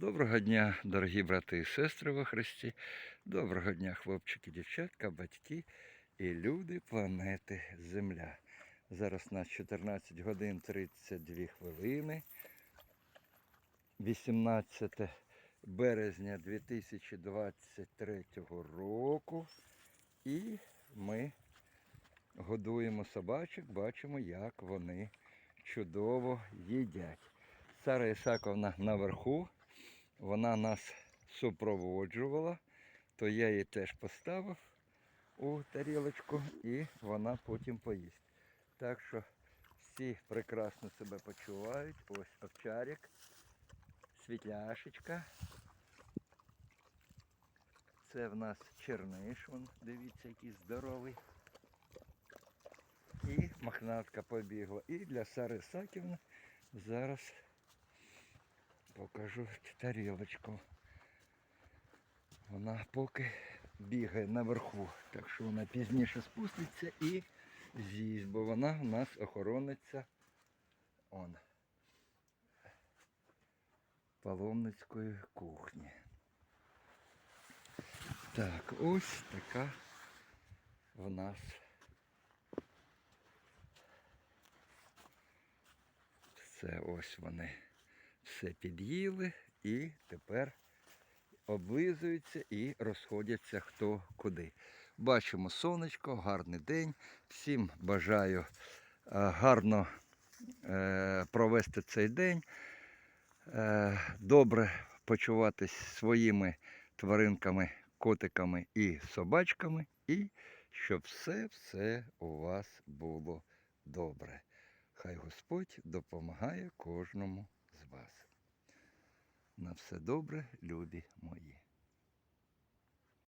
Доброго дня, дорогі брати і сестри во Христі. Доброго дня, хлопчики, дівчатка, батьки і люди планети Земля. Зараз у нас 14 годин 32 хвилини. 18 березня 2023 року. І ми годуємо собачок, бачимо, як вони чудово їдять. Сара Ісаковна наверху, вона нас супроводжувала, то я її теж поставив у тарілочку і вона потім поїсть. Так що всі прекрасно себе почувають. Ось овчарик, світляшечка. Це в нас черниш, вон, дивіться, який здоровий. І мохнатка побігла. І для Сари Саківни зараз покажу тарілочку. Вона поки бігає наверху, так що вона пізніше спуститься і з'їсть, бо вона у нас охорониться он паломницької кухні. Так, ось така в нас все ось вони все під'їли і тепер облизуються і розходяться хто куди. Бачимо сонечко, гарний день. Всім бажаю е, гарно е, провести цей день, е, добре почуватись своїми тваринками, котиками і собачками, і щоб все-все у вас було добре. Хай Господь допомагає кожному вас. На все добре, любі мої.